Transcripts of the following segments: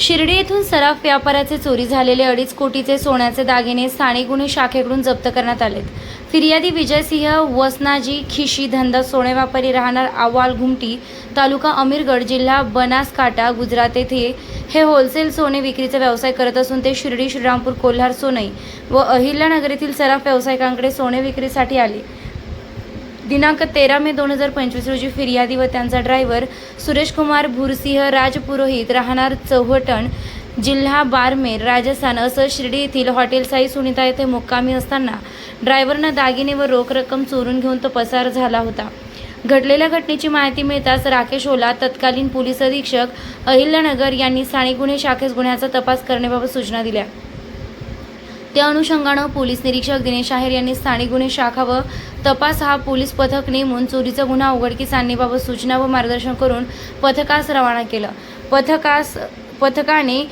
शिर्डी येथून सराफ व्यापाराचे चोरी झालेले अडीच कोटीचे सोन्याचे दागिने स्थानिक गुन्हे शाखेकडून जप्त करण्यात आलेत. फिर्यादी विजयसिंह वसनाजी खिशी धंदा सोने व्यापारी राहणार आवाल घुमटी तालुका अमीरगड जिल्हा बनासकाटा गुजरात येथे हे होलसेल सोने विक्रीचा व्यवसाय करत असून ते शिर्डी श्रीरामपूर कोल्हार सोनई व अहिल्यानगर येथील सराफ व्यावसायिकांकडे सोने विक्रीसाठी आले. दिनांक तेरा मे दोन हजार पंचवीस रोजी फिर्यादी व त्यांचा ड्रायव्हर सुरेश कुमार भुरसिंह राजपुरोहित राहणार चौहटण जिल्हा बारमेर राजस्थान असं शिर्डी येथील हॉटेल साई सुनीता येथे मुक्कामी असताना ड्रायव्हरनं दागिने व रोख रक्कम चोरून घेऊन तो पसार झाला होता. घडलेल्या घटनेची माहिती मिळताच राकेश ओला तत्कालीन पोलीस अधीक्षक अहिल्यानगर यांनी स्थानिक गुन्हे शाखेस गुन्ह्याचा तपास करण्याबाबत सूचना दिल्या. त्या अनुषंगानं पोलीस निरीक्षक दिनेश आहेर यांनी स्थानिक गुन्हे शाखा व तपास हा पोलीस पथक नेमून चोरीचा गुन्हा उघडकीस आणण्याबाबत सूचना व मार्गदर्शन करून पथकास रवाना केलं. पथकास पथकाने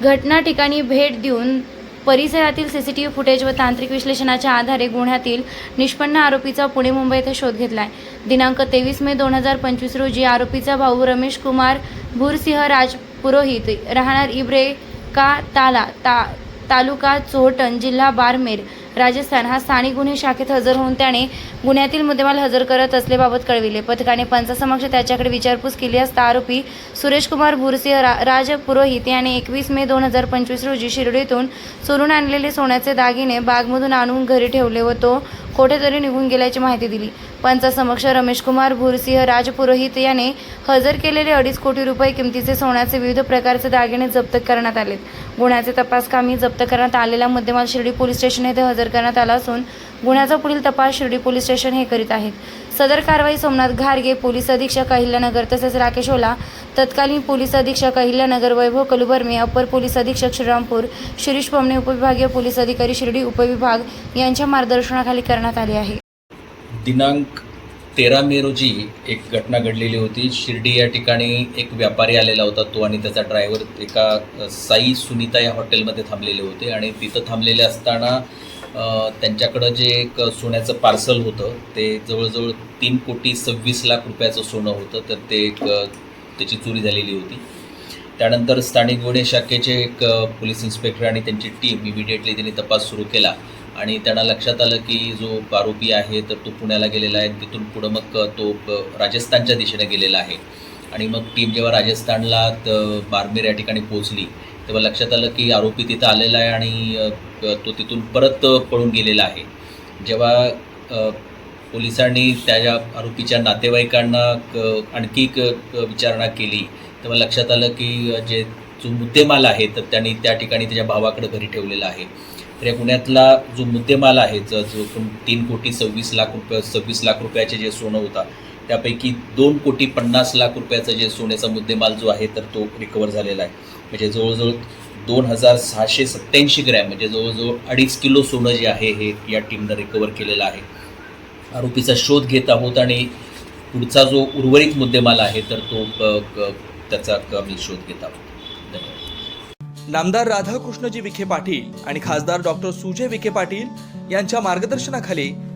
घटना ठिकाणी भेट देऊन परिसरातील सीसीटीव्ही फुटेज व तांत्रिक विश्लेषणाच्या आधारे गुन्ह्यातील निष्पन्न आरोपीचा पुणे मुंबई येथे शोध घेतलाय. दिनांक तेवीस मे दोन हजार पंचवीस रोजी आरोपीचा भाऊ रमेश कुमार भूरसिंह राजपुरोहित राहणार इब्रे का ताला ता तालुका चोहटण जिल्हा बारमेर राजस्थान हा स्थानिक गुन्हे शाखेत हजर होऊन त्याने गुन्ह्यातील मुद्देमाल हजर करत असल्याबाबत कळविले. पथकाने पंचासमक्ष त्याच्याकडे विचारपूस केली असता आरोपी सुरेश कुमार भुरसिंह रा राजपुरोहित याने एकवीस मे दोन हजार पंचवीस रोजी शिर्डीतून चोरून आणलेले सोन्याचे दागिने बागमधून आणून घरी ठेवले व तो कोठेतरी निघून गेल्याची माहिती दिली. पंचासमक्ष रमेश कुमार भुरसिंह राजपुरोहित याने हजर केलेले अडीच कोटी रुपये किमतीचे सोन्याचे विविध प्रकारचे दागिने जप्त करण्यात आलेत. गुन्ह्याचे तपास कामी जप्त करण्यात आलेला मुद्देमाल शिर्डी पोलीस स्टेशन येथे हजर करण्यात आला असून गुन्ह्याचा पुढील तपास शिर्डी पोलीस स्टेशन हे करीत आहेत. सदर कारवाई सोमनाथ घारगे पोलीस अधीक्षक अहिल्यानगर तसेच राकेश ओला तत्कालीन पोलीस अधीक्षक अहिल्यानगर वैभव कलुबर्मे अप्पर पोलीस अधीक्षक श्रीरामपूर शिरीष पमणे उपविभागीय पोलीस अधिकारी शिर्डी उपविभाग यांच्या मार्गदर्शनाखाली करण्यात आले आहे. दिनांक तेरा मे रोजी एक घटना घडलेली होती. शिर्डी या ठिकाणी एक व्यापारी आलेला होता. तो आणि त्याचा ड्रायव्हर एका साई सुनीता या हॉटेलमध्ये थांबलेले होते आणि तिथं थांबलेले असताना त्यांच्याकडं जे एक सोन्याचं पार्सल होतं ते जवळजवळ तीन कोटी सव्वीस लाख रुपयाचं सोनं होतं तर ते एक त्याची चोरी झालेली होती. त्यानंतर स्थानिक गुन्हे शाखेचे एक पोलीस इन्स्पेक्टर आणि त्यांची टीम इमिडिएटली त्यांनी तपास सुरू केला. आणि त्यांना लक्षात आलं की जो आरोपी आहे तर तो पुण्याला गेलेला आहे. तिथून पुढं मग तो राजस्थानच्या दिशेने गेलेला आहे. आणि मग टीम जेव्हा राजस्थानला बारमेर या ठिकाणी पोहोचली तेव्हा लक्षात आलं की आरोपी तिथं आलेला आहे आणि तो तिथून परत पळून गेलेला आहे. जेव्हा पोलिसांनी त्या आरोपीच्या नातेवाईकांना क- आणखी एक विचारणा केली तेव्हा लक्षात आलं की जे जो मुद्देमाल आहे तर त्यांनी त्या ठिकाणी त्याच्या भावाकडे घरी ठेवलेला आहे. तर या गुन्ह्यातला जो मुद्देमाल आहे जो तीन कोटी सव्वीस लाख रुपये सव्वीस लाख रुपयाचे जे सोनं होता त्यापैकी दोन कोटी पन्नास लाख रुपयाचं जे सोन्याचा मुद्देमाल जो आहे तर तो रिकवर झालेला आहे. म्हणजे जवळजवळ दोन हजार सहाशे सत्त्याऐंशी ग्रॅम म्हणजे जवळजवळ अडीच किलो सोनं जे आहे हे या टीमनं रिकवर केलेलं आहे. आरोपीचा शोध घेत आहोत आणि पुढचा जो उर्वरित मुद्देमाल आहे तर तो त्याचा आम्ही शोध घेत आहोत. धन्यवाद. नामदार राधाकृष्णजी विखे पाटील आणि खासदार डॉक्टर सुजय विखे पाटील यांच्या मार्गदर्शनाखाली